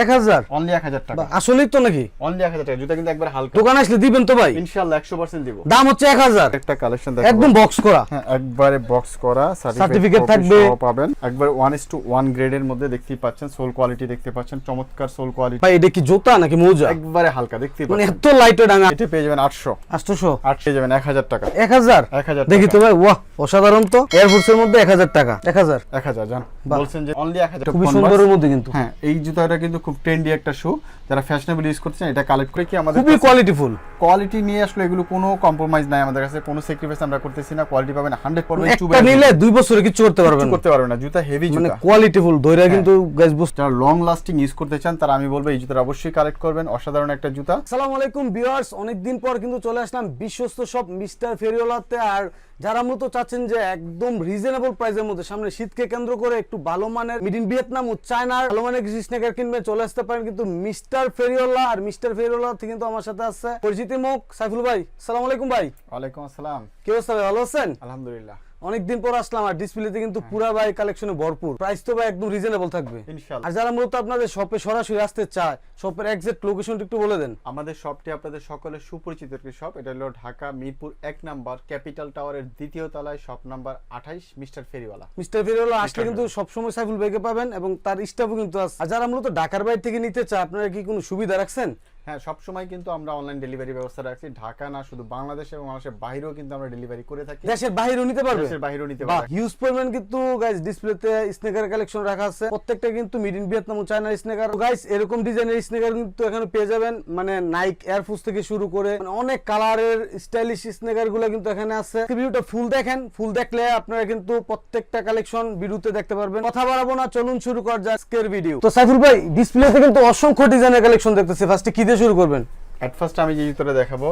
এক হাজার? অনলি এক হাজার টাকা। আসলেই তো নাকি? অনলি এক হাজার টাকা জুতা কিন্তু একবার হালকা। দোকানে আসলে দিবেন তো ভাই? ইনশাল্লাহ একশো পার্সেন্ট দিব। দাম হচ্ছে এক হাজার। একটা কালেকশন একদম বক্স করা। হ্যাঁ একবারে বক্স করা সার্টিফিকেট থাকবে। থাকবে পাবেন। একবার ওয়ান ইস টু ওয়ান গ্রেডের মধ্যে দেখতেই পাচ্ছেন সোল কোয়ালিটি দেখতে পাচ্ছেন চমৎকার সোল কোয়ালিটি ভাই এটা কি জুতা নাকি মোজা? একবারে হালকা দেখতেই মানে পাচ্ছেন। এত লাইট ডাঙা। এটা পেয়ে যাবেন আটশো। আটশোশো? আট পেয়ে যাবেন এক হাজার টাকা। এক হাজার? এক হাজার দেখি তো ভাই ওয়াহ অসাধারণ তো। এয়ারফোর্সের মধ্যে এক হাজার টাকা। এক হাজার? এক হাজার জান। বলছেন যে অনলি এক হাজার খুবই সুন্দরের মধ্যে কিন্তু। হ্যাঁ এই জুতাটা কিন্তু খুব ট্রেন্ডি একটা শু যারা ফ্যাশনেবল ইউজ করছেন এটা কালেক্ট করে কি আমাদের খুবই কোয়ালিটিফুল কোয়ালিটি নিয়ে আসলে এগুলো কোনো কম্প্রোমাইজ নাই আমাদের কাছে। কোনো স্যাক্রিফাইস আমরা করতেছি না। কোয়ালিটি পাবেন হান্ড্রেড একটা নিলে দুই বছরে কিছু করতে পারবেন করতে পারবেন না। জুতা হেভি জুতা মানে জুতা। কোয়ালিটিফুল দইরা কিন্তু গাইস বুঝতে যারা লং লাস্টিং ইউজ করতে চান তারা আমি বলব এই জুতা অবশ্যই কালেক্ট করবেন। অসাধারণ একটা জুতা। আসসালামু আলাইকুম ভিউয়ার্স অনেকদিন পর কিন্তু চলে আসলাম বিশ্বস্ত সব মিস্টার ফেরিওলাতে আর যারা মূলত চাচ্ছেন যে একদম রিজনেবল প্রাইসের মধ্যে সামনে শীতকে কেন্দ্র করে একটু ভালো মানের মিড ইন ভিয়েতনাম ও চায়নার ভালো মানের কিছু স্নেকার কিনবে চলে আসতে পারেন কিন্তু মিস্টার ফেরিওলা আর মিস্টার ফেরিওলা থেকে কিন্তু আমার সাথে আছে পরিচিতি মুখ সাইফুল ভাই সালাম আলাইকুম ভাই। ওয়ালাইকুম আসসালাম। কি অবস্থা ভাই ভালো আছেন? আলহামদুলিল্লাহ। অনেকদিন পর আসলাম আর ডিসপ্লেতে কিন্তু পুরা ভাই কালেকশনে ভরপুর। প্রাইস তো ভাই একদম রিজনেবল থাকবে। ইনশাআল্লাহ। আর যারা মূলত আপনাদের শপে সরাসরি আসতে চায় শপের এক্সাক্ট লোকেশনটা একটু বলে দেন। আমাদের শপটি আপনাদের সকলের সুপরিচিত একটি শপ এটা হলো ঢাকা মিরপুর এক নাম্বার ক্যাপিটাল টাওয়ারের দ্বিতীয় তলায় শপ নাম্বার আঠাইশ মিস্টার ফেরিওয়ালা। মিস্টার ফেরিওয়ালা আসলে কিন্তু সবসময় সাইফুল ভাইকে পাবেন এবং তার স্টাফও কিন্তু আছে। আর যারা মূলত ঢাকার বাইরে থেকে নিতে চায় আপনারা কি কোনো সুবিধা রাখছেন? হ্যাঁ সবসময় কিন্তু আমরা অনলাইন ডেলিভারি ব্যবস্থা রাখছি। ঢাকা না শুধু বাংলাদেশ এবং বাংলাদেশের বাইরেও কিন্তু আমরা ডেলিভারি করে থাকি। দেশের বাইরেও নিতে পারবে? দেশের বাইরেও নিতে পারবে। হিউজ পরিমাণ কিন্তু গাইস ডিসপ্লেতে স্নেকার কালেকশন রাখা আছে। প্রত্যেকটা কিন্তু মিড ইন ভিয়েতনাম ও চায়নার স্নেকার গাইস এরকম ডিজাইনের স্নেকার কিন্তু এখানে পেয়ে যাবেন। মানে নাইক এয়ারফোর্স থেকে শুরু করে মানে অনেক কালারের স্টাইলিশ স্নেকারগুলো কিন্তু এখানে আছে। ভিডিওটা ফুল দেখেন। ফুল দেখলে আপনারা কিন্তু প্রত্যেকটা কালেকশন ভিডিওতে দেখতে পারবেন। কথা বাড়াবো না চলুন শুরু কর যা আজকের ভিডিও তো সাইফুল ভাই ডিসপ্লেতে কিন্তু অসংখ্য ডিজাইনের কালেকশন দেখতেছি। ফার্স্টে কি দিয়ে শুরু করবেন। অ্যাট ফার্স্ট আমি যে জুতাটা দেখাবো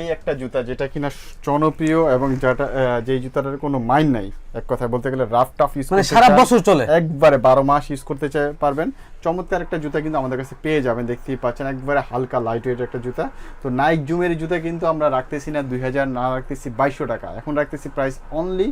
এই একটা জুতা যেটা কিনা জনপ্রিয় এবং যেটা যেই জুতাটার কোনো মাইন নাই এক কথায় বলতে গেলে রাফ টাফ ইউজ মানে সারা বছর চলে। একবারে বারো মাস ইউজ করতে চাই পারবেন। চমৎকার একটা জুতা কিন্তু আমাদের কাছে পেয়ে যাবেন দেখতেই পাচ্ছেন একবারে হালকা লাইট ওয়েট একটা জুতা। তো নাইক জুমের জুতা কিন্তু আমরা রাখতেছি না দুই হাজার না রাখতেছি বাইশশো টাকা। এখন রাখতেছি প্রাইস অনলি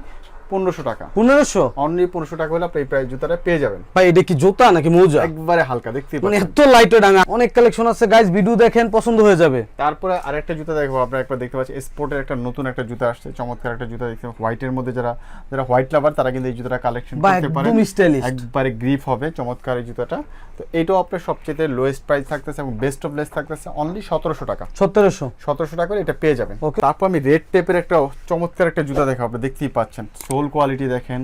পনেরোশো টাকা। পনেরোশো? অনলি পনেরোশো টাকা হলে আপনি এই প্রাইস জুতাটা পেয়ে যাবেন। ভাই এটা কি জুতা নাকি মোজা? একবারে হালকা দেখতেই মানে এত লাইটে ডাঙা। অনেক কালেকশন আছে গাইস ভিডিও দেখেন পছন্দ হয়ে যাবে। তারপরে আরেকটা জুতা দেখব আপনারা একবার দেখতে পাচ্ছেন স্পোর্টের একটা নতুন একটা জুতা আসছে চমৎকার একটা জুতা দেখতে হোয়াইটের মধ্যে যারা যারা হোয়াইট লাভার তারা কিন্তু এই জুতাটা কালেকশন করতে একদম stylish। একবারে গ্রিপ হবে চমৎকার এই জুতাটা। তো এটাও আপনার সবচেয়ে লোয়েস্ট প্রাইস থাকতেছে এবং বেস্ট অফ লেস থাকতেছে অনলি সতেরোশো টাকা। সতেরোশো? সতেরোশো টাকা এটা পেয়ে যাবেন। ওকে তারপর আমি রেড টেপের একটা চমৎকার একটা জুতা দেখাবো আপনি দেখতেই পাচ্ছেন। সোল কোয়ালিটি দেখেন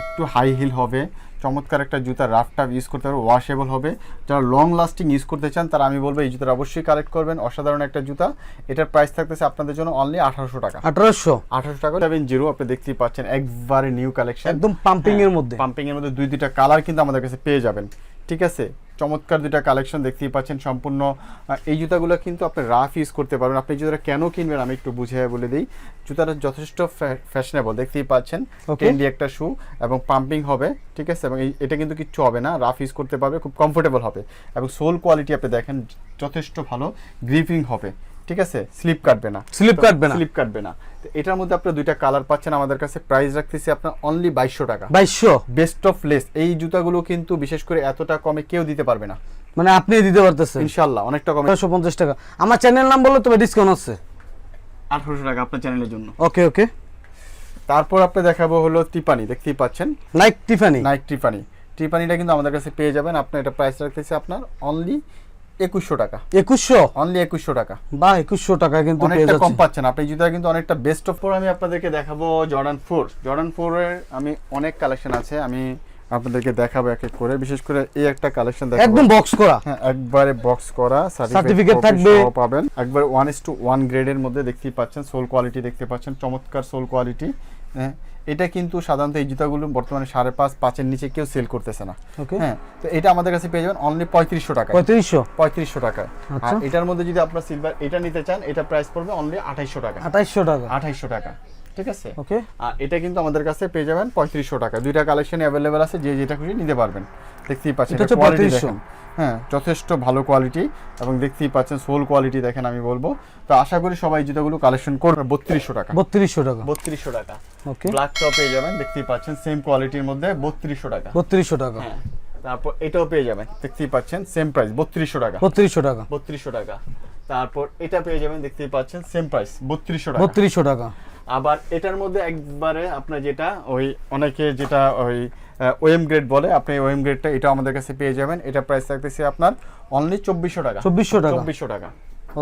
একটু হাই হিল হবে চমৎকার একটা জুতা রাফ টাফ ইউজ করতে পারবে ওয়াশেবল হবে। যারা লং লাস্টিং ইউজ করতে চান তারা আমি বলব এই জুতাটা অবশ্যই কালেক্ট করবেন। অসাধারণ একটা জুতা। এটার প্রাইস থাকতেছে আপনাদের জন্য অনলি আঠারোশো টাকা। আঠারোশো? আঠারোশো টাকা সেভেন জিরো আপনি দেখতেই পাচ্ছেন একবারে নিউ কালেকশন একদম পাম্পিং এর মধ্যে। পাম্পিং এর মধ্যে দুই দুইটা কালার কিন্তু আমাদের কাছে পেয়ে যাবেন। ঠিক আছে? চমৎকার দুটা কালেকশন দেখতেই পাচ্ছেন। সম্পূর্ণ এই জুতাগুলো কিন্তু আপনি রাফ ইউজ করতে পারবেন। আপনি জুতোটা কেন কিনবেন আমি একটু বুঝে বলে দিই। জুতাটা যথেষ্ট ফ্যাশনেবল দেখতেই পাচ্ছেন। ক্যান্ডি ট্রেন্ডি একটা শু এবং পাম্পিং হবে ঠিক আছে? এবং এটা কিন্তু কিচ্ছু হবে না। রাফ ইউজ করতে পারবে খুব কমফোর্টেবল হবে। এবং সোল কোয়ালিটি আপনি দেখেন যথেষ্ট ভালো। গ্রিপিং হবে। ঠিক আছে? স্লিপ কাটবে না। Slip কাটবে না। স্লিপ কাটবে না। এটার মধ্যে আপনার দুইটা কালার পাচ্ছেন। আমাদের কাছে প্রাইস রাখতেছি আপনার অনলি বাইশশো টাকা। বাইশশো? বেস্ট অফ লেস এই জুতাগুলো কিন্তু বিশেষ করে এতটা কমে কেউ দিতে পারবে না। মানে আপনি দিতে পারতেছেন? ইনশাল্লাহ অনেকটা কমে। আঠারোশো পঞ্চাশ টাকা। আমার চ্যানেল নাম বললে তবে ডিসকাউন্ট আছে। আঠারোশো টাকা আপনার চ্যানেলের জন্য। ওকে ওকে তারপর আপনি দেখাবো হলো টিপানি দেখতেই পাচ্ছেন। নাইক টিফানি নাইক টিপানি টিপানিটা কিন্তু আমাদের কাছে পেয়ে যাবেন। আপনার এটা প্রাইস রাখতেছি আপনার অনলি একুশশো টাকা। একুশশো? অনলি একুশশো টাকা। বা একুশশো টাকা কিন্তু অনেকটা কম পাচ্ছেন। আপনি জুতা কিন্তু অনেকটা বেস্ট অফ ফোর আমি আপনাদেরকে দেখাবো জর্ডান ফোর জর্ডান ফোরের আমি অনেক কালেকশন আছে আমি আপনাদেরকে দেখাবো এক এক করে। বিশেষ করে এই একটা কালেকশন দেখাবো। একদম বক্স করা। হ্যাঁ একবারে বক্স করা। সার্টিফিকেট থাকবে। পাবেন। একবার ওয়ান ইস টু ওয়ান গ্রেডের মধ্যে দেখতেই পাচ্ছেন। সোল কোয়ালিটি দেখতে পাচ্ছেন। চমৎকার সোল কোয়ালিটি হ্যাঁ এটা কিন্তু সাধারণত এই জুতাগুলো বর্তমানে সাড়ে পাঁচ পাঁচের নিচে কেউ সেল করতেছে না। হ্যাঁ তো এটা আমাদের কাছে পেয়ে যাবেন অনলি পঁয়ত্রিশশো টাকা পঁয়ত্রিশশো? পঁয়ত্রিশশো টাকায়। আর আচ্ছা। এটার মধ্যে যদি আপনার সিলভার এটা নিতে চান এটা প্রাইস পড়বে অনলি আঠাইশশো টাকা। আঠাইশশো টাকা। আঠাইশশো টাকা। ঠিক আছে ওকে আর এটা কিন্তু আমাদের কাছে পেয়ে যাবেন পঁয়ত্রিশশো টাকা দুইটা কালেকশন অ্যাভেলেবেল আছে যে যেটা খুশি নিতে পারবেন দেখতেই পাচ্ছেন এটা কোয়ালিটি দেখেন হ্যাঁ যথেষ্ট ভালো কোয়ালিটি এবং দেখতেই পাচ্ছেন সোল কোয়ালিটি দেখেন আমি বলব তো আশা করি সবাই জুতাগুলো কালেকশন করবে বত্রিশশো টাকা বত্রিশশো টাকা বত্রিশশো টাকা ওকে ব্ল্যাক টপ পেয়ে যাবেন দেখতেই পাচ্ছেন সেম কোয়ালিটির মধ্যে বত্রিশশো টাকা বত্রিশশো টাকা হ্যাঁ তারপর এটাও পেয়ে যাবেন দেখতেই পাচ্ছেন সেম প্রাইস বত্রিশশো টাকা বত্রিশশো টাকা বত্রিশশো টাকা তারপর এটা পেয়ে যাবেন দেখতেই পাচ্ছেন সেম প্রাইস বত্রিশশো টাকা বত্রিশশো টাকা আবার এটার মধ্যে একবারে আপনার যেটা ওই অনেকে যেটা ওই ওএম গ্রেড বলে আপনি ওএম গ্রেডটা এটা আমাদের কাছে পেয়ে যাবেন। এটা প্রাইস থাকতেছে আপনার অনলি চব্বিশশো টাকা। চব্বিশশো টাকা। চব্বিশশো টাকা।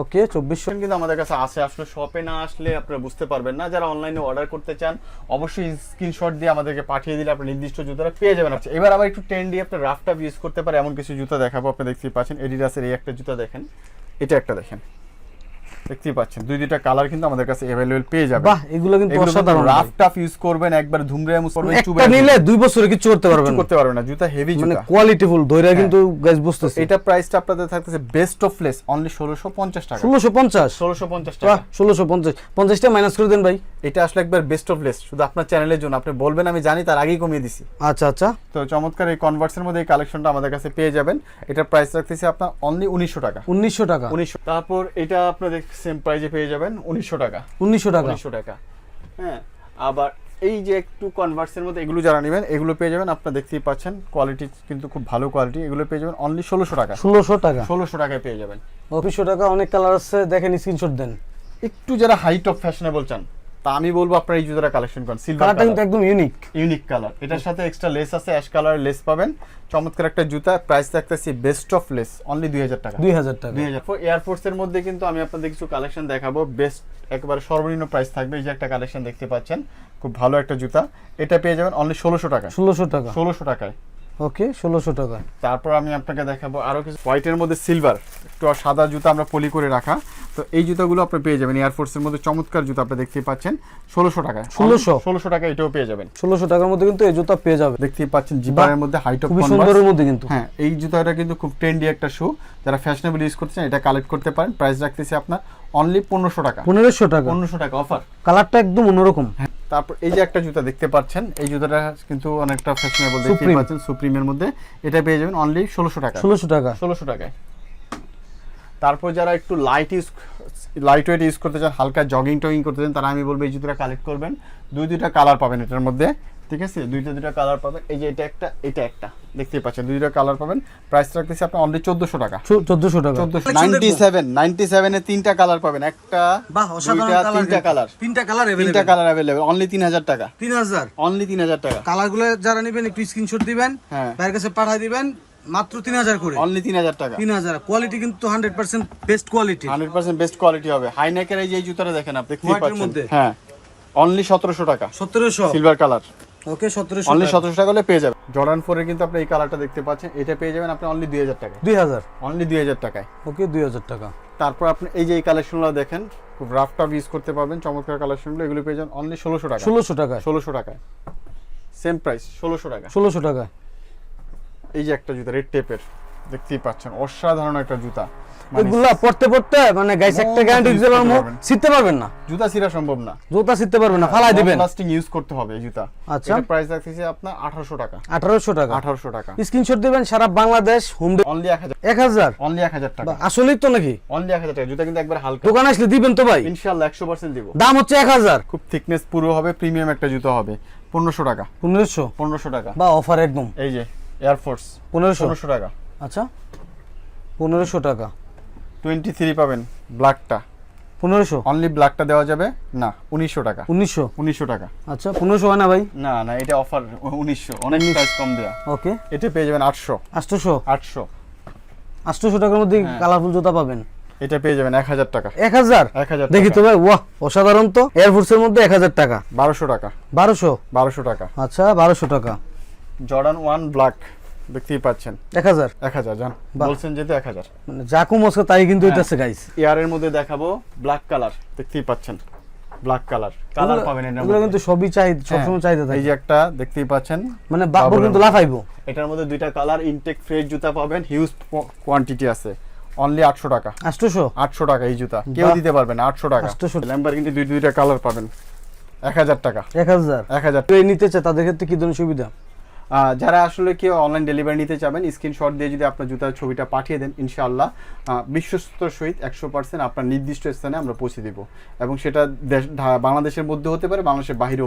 ওকে চব্বিশশো। কিন্তু আমাদের কাছে আসে আসলে শপে না আসলে আপনারা বুঝতে পারবেন না। যারা অনলাইনে অর্ডার করতে চান অবশ্যই স্ক্রিনশট দিয়ে আমাদেরকে পাঠিয়ে দিলে আপনি নির্দিষ্ট জুতোটা পেয়ে যাবেন। আচ্ছা এবার আবার একটু টেন ট্রেন্ডি আপনার রাফটা ইউজ করতে পারে এমন কিছু জুতো দেখাবো। আপনি দেখতেই পাচ্ছেন এডিডাসের এই একটা জুতো দেখেন। এটা একটা দেখেন। দেখতেই পাচ্ছেন। দুই দুইটা কালার কিন্তু আমাদের কাছে অ্যাভেলেবল পেয়ে যাবে বাহ এগুলো কিন্তু অসাধারণ। রাফ টাফ ইউজ করবেন একবার ধুমরে ইউজ করবেন একটা চুবে নিলে দুই বছরে কিছু করতে পারবেন করতে পারবেন না জুতা হেভি মানে জুতা। কোয়ালিটি ফুল ধৈর্য কিন্তু গাইজ বুঝতেছি। এটা প্রাইসটা আপনাদের থাকতেছে বেস্ট অফ লেস অনলি ষোলোশো পঞ্চাশ টাকা। ষোলোশো পঞ্চাশ? ষোলোশো পঞ্চাশ বাহ টাকা ষোলোশো পঞ্চাশ। পঞ্চাশটা মাইনাস করে দেন ভাই। এটা আসলে একবার বেস্ট অফ লেস শুধু আপনার চ্যানেলের জন্য। আপনি বলবেন আমি জানি তার আগেই কমিয়ে দিছি। আচ্ছা আচ্ছা। তো চমৎকার এই কনভার্সের মধ্যে এই কালেকশনটা আমাদের কাছে পেয়ে যাবেন। এটা প্রাইস রাখতেছি আপনার অনলি উনিশশো টাকা। উনিশশো টাকা। উনিশশো তারপর এটা আপনাদের সেম প্রাইজে পেয়ে যাবেন উনিশশো টাকা। উনিশশো টাকা। উনিশশো টাকা। হ্যাঁ আবার এই যে একটু কনভার্সের মধ্যে এগুলো যারা নেবেন এগুলো পেয়ে যাবেন আপনারা দেখতেই পাচ্ছেন কোয়ালিটি কিন্তু খুব ভালো কোয়ালিটি এগুলো পেয়ে যাবেন অনলি ষোলোশো টাকা। ষোলোশো টাকা। ষোলোশো টাকায় পেয়ে যাবেন। অফিসশো টাকা অনেক কালার আছে দেখেন স্ক্রিনশট দেন। একটু যারা হাইট অফ ফ্যাশনেবল চান তা আমি বলব আপনারা এই জুতোটা কালেকশন করেন। সিলভার কালারটা কিন্তু একদম ইউনিক ইউনিক কালার এটার সাথে এক্সট্রা লেস আছে অ্যাশ কালারের লেস পাবেন। চমৎকার একটা জুতা প্রাইস থাকতেছি বেস্ট অফ লেস অনলি দুই হাজার টাকা। দুই হাজার টাকা। দুই হাজার। এয়ারফোর্সের মধ্যে কিন্তু আমি আপনাদের কিছু কালেকশন দেখাবো। বেস্ট একবারে সর্বনিম্ন প্রাইস থাকবে। এই যে একটা কালেকশন দেখতে পাচ্ছেন খুব ভালো একটা জুতা। এটা পেয়ে যাবেন অনলি ষোলোশো টাকা ষোলোশো টাকা। ষোলোশো টাকায়। ওকে ষোলোশো টাকা। তারপর আমি আপনাকে দেখাবো আরও কিছু। হোয়াইটের মধ্যে সিলভার একটু সাদা জুতা আমরা পলি করে রাখা। তো এই জুতাগুলো আপনি পেয়ে যাবেন এয়ারফোর্সের মধ্যে চমৎকার জুতা আপনি দেখতেই পাচ্ছেন ষোলোশো টাকায়। 1600 ষোলোশো টাকা এটাও পেয়ে যাবেন। ষোলোশো টাকার মধ্যে কিন্তু এই জুতা পেয়ে যাবে। দেখতেই পাচ্ছেন জিপারের মধ্যে হাইট খুবই সুন্দরের মধ্যে কিন্তু। হ্যাঁ এই জুতাটা কিন্তু খুব ট্রেন্ডি একটা শু যারা ফ্যাশনেবল ইউজ করছেন এটা কালেক্ট করতে পারেন। প্রাইস রাখতেছি আপনার অনলি পনেরোশো টাকা। পনেরোশো টাকা। পনেরোশো টাকা অফার কালারটা একদম অন্যরকম। হ্যাঁ তারপর এই যে একটা জুতা দেখতে পাচ্ছেন এই জুতাটা কিন্তু অনেকটা ফ্যাশনেবল দেখতে পাচ্ছেন সুপ্রিমের মধ্যে। এটা পেয়ে যাবেন অনলি ষোলোশো টাকা। ষোলোশো টাকা। ষোলোশো টাকায়। তারপর যারা একটু light use light weight use করতে চান হালকা জগিং টগিং করতে চান তারা আমি বলব এই জুতোটা কালেক্ট করবেন। দুই দুইটা কালার পাবেন এটার মধ্যে ঠিক আছে? দুইটা দুইটা কালার পাবেন। এই যে এটা একটা এটা একটা দেখতেই পাচ্ছেন দুই দুইটা কালার পাবেন। প্রাইস রাখতেছি আপনার অনলি চোদ্দোশো টাকা। চোদ্দশো টাকা। চোদ্দোশো নাইনটি সেভেন নাইনটি সেভেনে তিনটা কালার পাবেন। একটা দুইটা, তিনটা কালার তিনটা কালার তিনটা কালার অ্যাভেলেবেল অনলি তিন হাজার টাকা। তিন হাজার। অনলি তিন হাজার টাকা। কালারগুলো যারা নেবেন একটু স্ক্রিনশট দিবেন। হ্যাঁ। ভাইয়ের কাছে পাঠাই দিবেন। মাত্র তিন হাজার করে। অনলি তিন হাজার টাকা। তিন হাজার। কোয়ালিটি কিন্তু hundred percent best quality hundred percent best quality হবে। হাই নেকের এই যে জুতাটা দেখেন আপনি মধ্যে? হ্যাঁ। অনলি সতেরোশো টাকা। সতেরোশো। সিলভার কালার ওকে সতেরোশো অনলি সতেরোশো টাকা হলে পেয়ে যাবেন। জর্ডান ফোরের কিন্তু আপনি এই কালারটা দেখতে পাচ্ছেন। এটা পেয়ে যাবেন আপনি অনলি দুই হাজার টাকায়। দুই হাজার। অনলি দুই হাজার টাকায়। ওকে দুই হাজার টাকা। তারপর আপনি এই যে এই কালেকশনগুলো দেখেন খুব রাফ টাফ ইউজ করতে পারবেন। চমৎকার কালেকশনগুলো এগুলো পেয়ে যাবেন অনলি ষোলোশো টাকা ষোলোশো টাকায়। ষোলোশো টাকায়। সেম প্রাইস ষোলোশো টাকা। ষোলোশো টাকায়। এই যে একটা জুতা রেড টেপের দেখতেই পাচ্ছেন অসাধারণ একটা জুতা। মানে এগুলা পড়তে পড়তে মানে গাইস একটা গ্যারান্টি দিতে পারব পারবেন। শিখতে পারবেন না। জুতা ছিঁড়া সম্ভব না। জুতা শিখতে পারবেন না ফালাই দিবেন। লাস্টিং ইউজ করতে হবে এই জুতা। আচ্ছা। এটা প্রাইস রাখতেছি আপনার আঠারোশো টাকা। আঠারোশো টাকা। আঠারোশো টাকা। স্ক্রিনশট দিবেন সারা বাংলাদেশ হোম অনলি এক হাজার। অনলি এক হাজার টাকা। আসলেই তো নাকি? অনলি এক হাজার টাকা। জুতা কিন্তু একবার হালকা। দোকান আসলে দিবেন তো ভাই? একশো পার্সেন্ট দিব। দাম হচ্ছে এক হাজার। খুব থিকনেস পুরো হবে প্রিমিয়াম একটা জুতো হবে। পনেরোশো টাকা। পনেরোশো? পনেরোশো টাকা। বা অফার একদম। এই যে এয়ারফোর্স পনেরোশো। পনেরোশো টাকা। আচ্ছা। পনেরোশো টাকা। টোয়েন্টি থ্রি পাবেন ব্ল্যাকটা। পনেরোশো? অনলি ব্ল্যাকটা দেওয়া যাবে? না উনিশশো টাকা। উনিশশো? উনিশশো টাকা। আচ্ছা পনেরোশো হয় না ভাই? না না এটা অফার উনিশশো। অনেক প্রাইস কম দেয়া। ওকে। এটা পেয়ে যাবেন আটশো। আটশোশো? আটশো। আটশোশো টাকার মধ্যে হ্যাঁ। কালারফুল জুতা পাবেন। এটা পেয়ে যাবেন এক হাজার টাকা। এক হাজার? এক হাজার দেখি তো ভাই ওয়াহ অসাধারণ তো। এয়ারফোর্সের মধ্যে এক হাজার টাকা। বারোশো টাকা। বারোশো? বারোশো টাকা। আচ্ছা বারোশো টাকা। জর্ডান ওয়ান ব্ল্যাক দেখতেই পাচ্ছেন। এক হাজার? এক হাজার জান। বলছেন যেতে এক হাজার। মানে যা কম তাই কিন্তু হ্যাঁ। হইতেছে গাইস এয়ারের মধ্যে দেখাবো ব্ল্যাক কালার দেখতেই পাচ্ছেন। Black colour. কালার পাবেন এগুলো মধ্যে। কিন্তু সবই চাহিদা সবসময় চাহিদা এই যে একটা দেখতেই পাচ্ছেন। মানে বাবু বাবুর কিন্তু লাফাইবো। এটার মধ্যে দুইটা কালার ইনটেক ফ্রেশ জুতা পাবেন। হিউজ কোয়ান্টিটি আছে। অনলি আটশো টাকা। আটশোশো? আটশো টাকা এই জুতা। কেউ। দিতে পারবে না আটশো টাকা। 800 ল্যাম্বার কিন্তু দুই দুইটা কালার পাবেন। এক হাজার টাকা। এক হাজার। এক হাজার। কেউ নিতে চায় তাদের ক্ষেত্রে কি ধরনের সুবিধা? যারা আসলে কেউ অনলাইন ডেলিভারি নিতে চাবেন স্ক্রিনশট দিয়ে যদি আপনার জুতার ছবিটা পাঠিয়ে দেন, ইনশাআল্লাহ বিশ্বস্ত সহিত একশো পার্সেন্ট আপনার নির্দিষ্ট স্থানে আমরা পৌঁছে দিব। এবং সেটা দেশ বাংলাদেশের মধ্যে হতে পারে, বাংলাদেশের বাইরেও